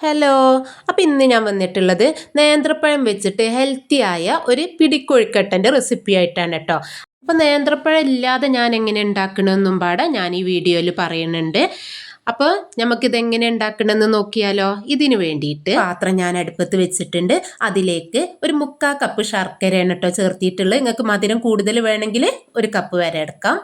Hello അപ്പം ഇന്ന് ഞാൻ വന്നിട്ടുള്ളത് നേന്ത്രപ്പഴം വെച്ചിട്ട് ഹെൽത്തിയായ ഒരു പിടിക്കൊഴുക്കട്ടന്റെ റെസിപ്പി ആയിട്ടാണ് കേട്ടോ. അപ്പോൾ നേന്ത്രപ്പഴം ഇല്ലാതെ ഞാൻ എങ്ങനെ ഉണ്ടാക്കണമെന്നും പാടെ ഞാൻ ഈ വീഡിയോയിൽ പറയുന്നുണ്ട്. അപ്പോൾ നമുക്കിത് എങ്ങനെ ഉണ്ടാക്കണമെന്ന് നോക്കിയാലോ? ഇതിന് വേണ്ടിയിട്ട് പാത്രം ഞാൻ അടുപ്പത്ത് വെച്ചിട്ടുണ്ട്. അതിലേക്ക് ഒരു മുക്കാൽ കപ്പ് ശർക്കരയാണ് കേട്ടോ ചേർത്തിയിട്ടുള്ളത്. നിങ്ങൾക്ക് മധുരം കൂടുതൽ വേണമെങ്കിൽ ഒരു കപ്പ് വരെ എടുക്കാം.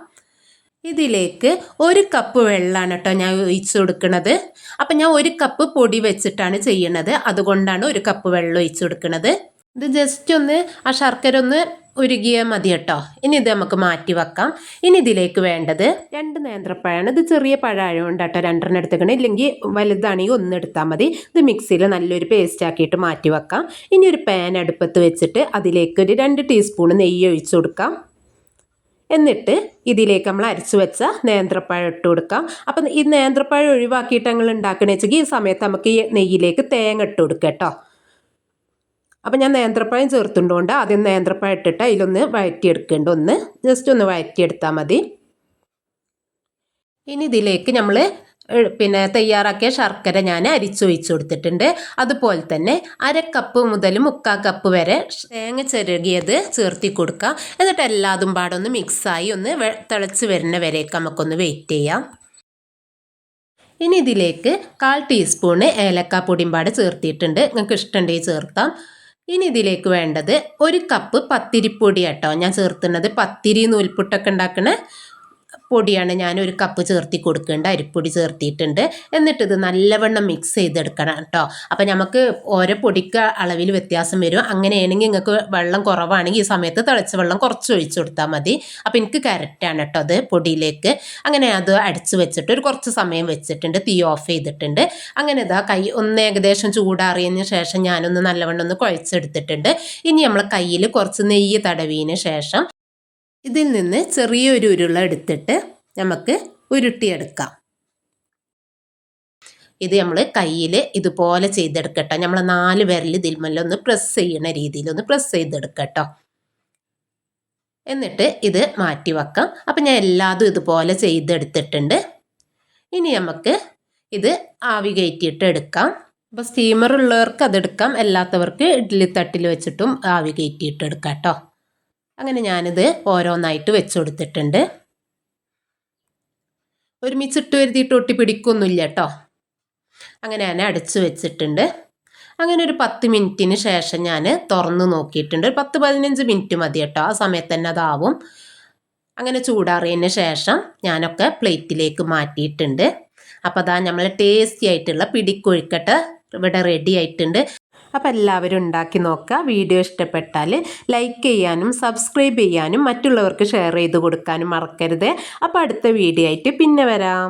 ഇതിലേക്ക് ഒരു കപ്പ് വെള്ളമാണ് കേട്ടോ ഞാൻ ഒഴിച്ച് കൊടുക്കുന്നത് അപ്പം ഞാൻ ഒരു കപ്പ് പൊടി വെച്ചിട്ടാണ് ചെയ്യണത്. അതുകൊണ്ടാണ് ഒരു കപ്പ് വെള്ളം ഒഴിച്ച് കൊടുക്കുന്നത് ഇത് ജസ്റ്റ് ഒന്ന് ആ ശർക്കര ഒന്ന് ഉരുകിയ മതി കേട്ടോ. ഇനി ഇത് നമുക്ക് മാറ്റി വെക്കാം. ഇനി ഇതിലേക്ക് വേണ്ടത് രണ്ട് നേന്ത്രപ്പഴമാണ് ഇത് ചെറിയ പഴമായതുകൊണ്ട് കേട്ടോ രണ്ടെണ്ണം എടുത്തേക്കണം. ഇല്ലെങ്കിൽ വലുതാണെങ്കിൽ ഒന്ന് എടുത്താൽ മതി. ഇത് മിക്സിയിൽ നല്ലൊരു പേസ്റ്റ് ആക്കിയിട്ട് മാറ്റി വെക്കാം. ഇനി ഒരു പാൻ അടുപ്പത്ത് വെച്ചിട്ട് അതിലേക്ക് ഒരു രണ്ട് ടീസ്പൂൺ നെയ്യ് ഒഴിച്ചു കൊടുക്കാം. എന്നിട്ട് ഇതിലേക്ക് നമ്മൾ അരച്ചു വെച്ച നേന്ത്രപ്പഴം ഇട്ട് കൊടുക്കാം. അപ്പം ഈ നേന്ത്രപ്പഴം ഒഴിവാക്കിയിട്ട് ഞങ്ങൾ ഉണ്ടാക്കണമെന്ന് വെച്ചെങ്കിൽ ഈ സമയത്ത് നമുക്ക് ഈ നെയ്യിലേക്ക് തേങ്ങ ഇട്ട് കൊടുക്കാം കേട്ടോ. അപ്പം ഞാൻ നേന്ത്രപ്പഴം ചേർത്തുണ്ടോണ്ട് ആദ്യം നേന്ത്രപ്പഴം ഇട്ടിട്ട് അതിലൊന്ന് വഴറ്റിയെടുക്കേണ്ട ഒന്ന് ജസ്റ്റ് ഒന്ന് വഴറ്റിയെടുത്താൽ മതി. ഇനി ഇതിലേക്ക് നമ്മൾ പിന്നെ തയ്യാറാക്കിയ ശർക്കര ഞാൻ അരിച്ചൊഴിച്ചു കൊടുത്തിട്ടുണ്ട്. അതുപോലെ തന്നെ അര കപ്പ് മുതൽ മുക്കാൽ കപ്പ് വരെ തേങ്ങ ചിരകിയത് ചേർത്തി കൊടുക്കുക. എന്നിട്ട് എല്ലാതും പാടൊന്ന് മിക്സായി ഒന്ന് തിളച്ച് വരുന്ന വരേക്ക് നമുക്കൊന്ന് വെയിറ്റ് ചെയ്യാം. ഇനി ഇതിലേക്ക് കാൽ ടീസ്പൂണ് ഏലക്കാപ്പൊടിയും പാട് ചേർത്തിയിട്ടുണ്ട്. നിങ്ങൾക്ക് ഇഷ്ടമുണ്ടെങ്കിൽ ചേർക്കാം. ഇനി ഇതിലേക്ക് വേണ്ടത് ഒരു കപ്പ് പത്തിരിപ്പൊടി കേട്ടോ ഞാൻ ചേർത്തുന്നത് പത്തിരി നൂൽപുട്ടൊക്കെ ഉണ്ടാക്കുന്ന പൊടിയാണ് ഞാൻ ഒരു കപ്പ് ചേർത്തി കൊടുക്കേണ്ട അരിപ്പൊടി ചേർത്തിയിട്ടുണ്ട്. എന്നിട്ട് ഇത് നല്ലവണ്ണം മിക്സ് ചെയ്തെടുക്കണം കേട്ടോ അപ്പം നമുക്ക് ഓരോ പൊടിക്ക് അളവിൽ വ്യത്യാസം വരും. അങ്ങനെയാണെങ്കിൽ നിങ്ങൾക്ക് വെള്ളം കുറവാണെങ്കിൽ ഈ സമയത്ത് തിളച്ച വെള്ളം കുറച്ച് ഒഴിച്ചു കൊടുത്താൽ മതി. അപ്പം എനിക്ക് കരറ്റാണ് കേട്ടോ അത് പൊടിയിലേക്ക്. അങ്ങനെ അത് അടിച്ച് വെച്ചിട്ട് ഒരു കുറച്ച് സമയം വെച്ചിട്ടുണ്ട്. തീ ഓഫ് ചെയ്തിട്ടുണ്ട്. അങ്ങനെ ഇതാ കൈ ഒന്ന് ഏകദേശം ചൂടാറിയതിന് ശേഷം ഞാനൊന്ന് നല്ലവണ്ണം ഒന്ന് കുഴച്ചെടുത്തിട്ടുണ്ട്. ഇനി നമ്മൾ കയ്യിൽ കുറച്ച് നെയ്യ് തടവിയതിന് ശേഷം ഇതിൽ നിന്ന് ചെറിയൊരു ഉരുള എടുത്തിട്ട് നമുക്ക് ഉരുട്ടിയെടുക്കാം. ഇത് നമ്മൾ കയ്യിൽ ഇതുപോലെ ചെയ്തെടുക്കട്ടോ. നമ്മൾ നാല് വിരൽ ഒന്ന് പ്രസ് ചെയ്യണ രീതിയിൽ ഒന്ന് പ്രസ് ചെയ്തെടുക്കട്ടോ. എന്നിട്ട് ഇത് മാറ്റി വെക്കാം. അപ്പം ഞാൻ എല്ലാതും ഇതുപോലെ ചെയ്തെടുത്തിട്ടുണ്ട്. ഇനി നമുക്ക് ഇത് ആവി കയറ്റിയിട്ട് എടുക്കാം. അപ്പോൾ സ്റ്റീമർ ഉള്ളവർക്ക് അതെടുക്കാം അല്ലാത്തവർക്ക് ഇഡ്ഡലി തട്ടിൽ വെച്ചിട്ടും ആവി കയറ്റിയിട്ട് എടുക്കാം കേട്ടോ അങ്ങനെ ഞാനിത് ഓരോന്നായിട്ട് വെച്ച് കൊടുത്തിട്ടുണ്ട് ഒരുമിച്ചിട്ട് വരുത്തിയിട്ട് ഒട്ടി പിടിക്കൊന്നുമില്ല കേട്ടോ. അങ്ങനെ ഞാൻ അടച്ചു വെച്ചിട്ടുണ്ട്. അങ്ങനെ ഒരു പത്ത് മിനിറ്റിന് ശേഷം ഞാൻ തുറന്ന് നോക്കിയിട്ടുണ്ട്. ഒരു പത്ത് പതിനഞ്ച് മിനിറ്റ് മതി കേട്ടോ. ആ സമയത്ത് തന്നെ അതാവും. അങ്ങനെ ചൂടാറിയതിന് ശേഷം ഞാനൊക്കെ പ്ലേറ്റിലേക്ക് മാറ്റിയിട്ടുണ്ട്. അപ്പോൾ അതാ നമ്മൾ ടേസ്റ്റി ആയിട്ടുള്ള പിടിക്കൊഴുക്കട്ട ഇവിടെ റെഡി ആയിട്ടുണ്ട്. അപ്പോൾ എല്ലാവരും ഉണ്ടാക്കി നോക്കുക. വീഡിയോ ഇഷ്ടപ്പെട്ടാൽ ലൈക്ക് ചെയ്യാനും സബ്സ്ക്രൈബ് ചെയ്യാനും മറ്റുള്ളവർക്ക് ഷെയർ ചെയ്ത് കൊടുക്കാനും മറക്കരുത്. അപ്പോൾ അടുത്ത വീഡിയോ ആയിട്ട് പിന്നെ വരാം.